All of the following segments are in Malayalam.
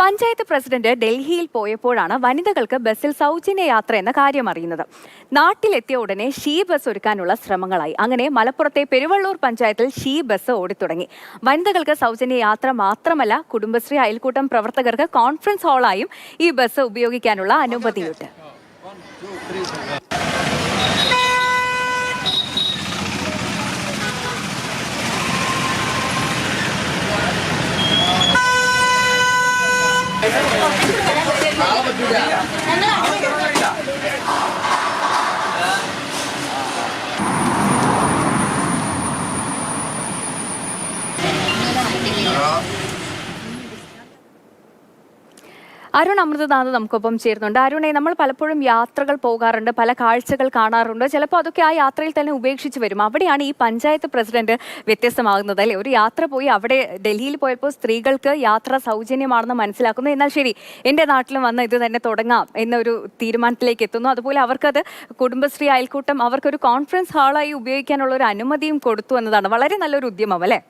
പഞ്ചായത്ത് പ്രസിഡന്റ് ഡൽഹിയിൽ പോയപ്പോഴാണ് വനിതകൾക്ക് ബസ്സിൽ സൗജന്യ യാത്ര എന്ന കാര്യം അറിയുന്നത്. നാട്ടിലെത്തിയ ഉടനെ ഷീ ബസ് ഒരുക്കാനുള്ള ശ്രമങ്ങളായി. അങ്ങനെ മലപ്പുറത്തെ പെരുവള്ളൂർ പഞ്ചായത്തിൽ ഷീ ബസ് ഓടിത്തുടങ്ങി. വനിതകൾക്ക് സൗജന്യ യാത്ര മാത്രമല്ല കുടുംബശ്രീ അയൽക്കൂട്ടം പ്രവർത്തകർക്ക് കോൺഫറൻസ് ഹാളായും ഈ ബസ് ഉപയോഗിക്കാനുള്ള അനുമതിയുണ്ട്. 아, അരുൺ അമൃതനാഥ് നമുക്കൊപ്പം ചേരുന്നുണ്ട്. അരുണെ നമ്മൾ പലപ്പോഴും യാത്രകൾ പോകാറുണ്ട് പല കാഴ്ചകൾ കാണാറുണ്ട്. ചിലപ്പോൾ അതൊക്കെ ആ യാത്രയിൽ തന്നെ ഉപേക്ഷിച്ച് വരും. അവിടെയാണ് ഈ പഞ്ചായത്ത് പ്രസിഡന്റ് വ്യത്യസ്തമാകുന്നത് അല്ലെ? ഒരു യാത്ര പോയി അവിടെ ഡൽഹിയിൽ പോയപ്പോൾ സ്ത്രീകൾക്ക് യാത്ര സൗജന്യമാണെന്ന് മനസ്സിലാക്കുന്നു. എന്നാൽ ശരി എന്റെ നാട്ടിലും വന്ന് ഇത് തന്നെ തുടങ്ങാം എന്നൊരു തീരുമാനത്തിലേക്ക് എത്തുന്നു. അതുപോലെ അവർക്കത് കുടുംബശ്രീ അയൽക്കൂട്ടം അവർക്കൊരു കോൺഫറൻസ് ഹാളായി ഉപയോഗിക്കാനുള്ള ഒരു അനുമതിയും കൊടുത്തു എന്നതാണ്. വളരെ നല്ലൊരു ഉദ്യമം അല്ലേ?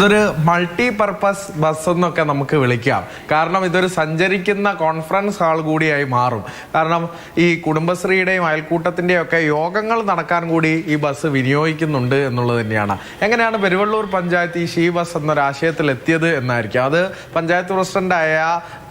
ഇതൊരു മൾട്ടി പർപ്പസ് ബസ് എന്നൊക്കെ നമുക്ക് വിളിക്കാം. കാരണം ഇതൊരു സഞ്ചരിക്കുന്ന കോൺഫറൻസ് ഹാൾ കൂടിയായി മാറും. കാരണം ഈ കുടുംബശ്രീയുടെയും അയൽക്കൂട്ടത്തിന്റെയും ഒക്കെ യോഗങ്ങൾ നടക്കാൻ കൂടി ഈ ബസ് വിനിയോഗിക്കുന്നുണ്ട് എന്നുള്ളത് തന്നെയാണ്. എങ്ങനെയാണ് പെരുവള്ളൂർ പഞ്ചായത്ത് ഈ ഷീ ബസ് എന്നൊരു ആശയത്തിൽ എത്തിയത് എന്നായിരിക്കും. അത് പഞ്ചായത്ത് പ്രസിഡന്റായ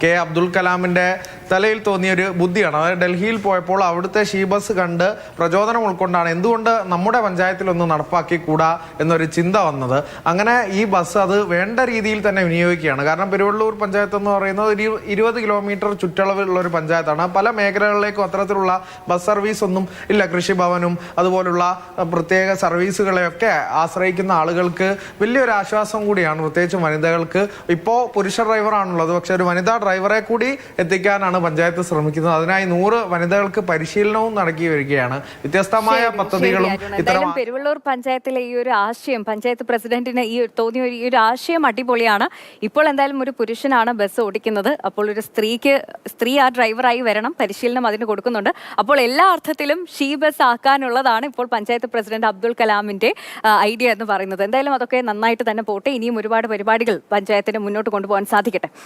കെ അബ്ദുൽ കലാമിന്റെ തലയിൽ തോന്നിയ ഒരു ബുദ്ധിയാണ്. അതായത് ഡൽഹിയിൽ പോയപ്പോൾ അവിടുത്തെ ഷീബസ് കണ്ട് പ്രചോദനം ഉൾക്കൊണ്ടാണ് എന്തുകൊണ്ട് നമ്മുടെ പഞ്ചായത്തിൽ ഒന്ന് നടപ്പാക്കി കൂടാ എന്നൊരു ചിന്ത വന്നത്. അങ്ങനെ ഈ ബസ് അത് വേണ്ട രീതിയിൽ തന്നെ വിനിയോഗിക്കുകയാണ്. കാരണം പെരുവള്ളൂർ പഞ്ചായത്ത് എന്ന് പറയുന്നത് ഒരു ഇരുപത് കിലോമീറ്റർ ചുറ്റളവിലുള്ള ഒരു പഞ്ചായത്താണ്. പല മേഖലകളിലേക്കും അത്തരത്തിലുള്ള ബസ് സർവീസ് ഒന്നും ഇല്ല. കൃഷിഭവനും അതുപോലുള്ള പ്രത്യേക സർവീസുകളെയൊക്കെ ആശ്രയിക്കുന്ന ആളുകൾക്ക് വലിയൊരു ആശ്വാസം കൂടിയാണ്. പ്രത്യേകിച്ച് വനിതകൾക്ക്. ഇപ്പോൾ പുരുഷ ഡ്രൈവറാണുള്ളത്. പക്ഷെ ഒരു വനിതാ ഡ്രൈവറെ കൂടി എത്തിക്കാനാണ് പഞ്ചായത്ത് ശ്രമിക്കുന്നത്. അതിനായി നൂറ് വനിതകൾക്ക് പരിശീലനവും നടക്കി വരികയാണ്. വ്യത്യസ്തമായ പദ്ധതികളും ഇത്തരം എന്തായാലും പെരുവള്ളൂർ പഞ്ചായത്തിലെ ഈ ഒരു ആശയം പഞ്ചായത്ത് പ്രസിഡന്റിന് ഈ ഒരു- തോന്നിയ ഈ ഒരു ആശയം അടിപൊളിയാണ്. ഇപ്പോൾ എന്തായാലും ഒരു പുരുഷനാണ് ബസ് ഓടിക്കുന്നത്. അപ്പോൾ ഒരു സ്ത്രീക്ക് സ്ത്രീ ആ ഡ്രൈവറായി വരണം. പരിശീലനം അതിന് കൊടുക്കുന്നുണ്ട്. അപ്പോൾ എല്ലാ അർത്ഥത്തിലും ഷീ ബസ് ആക്കാനുള്ളതാണ് ഇപ്പോൾ പഞ്ചായത്ത് പ്രസിഡന്റ് അബ്ദുൽ കലാമിന്റെ ഐഡിയ എന്ന് പറയുന്നത്. എന്തായാലും അതൊക്കെ നന്നായിട്ട് തന്നെ പോട്ടെ. ഇനിയും ഒരുപാട് പരിപാടികൾ പഞ്ചായത്തിന് മുന്നോട്ട് കൊണ്ടുപോകാൻ സാധിക്കട്ടെ.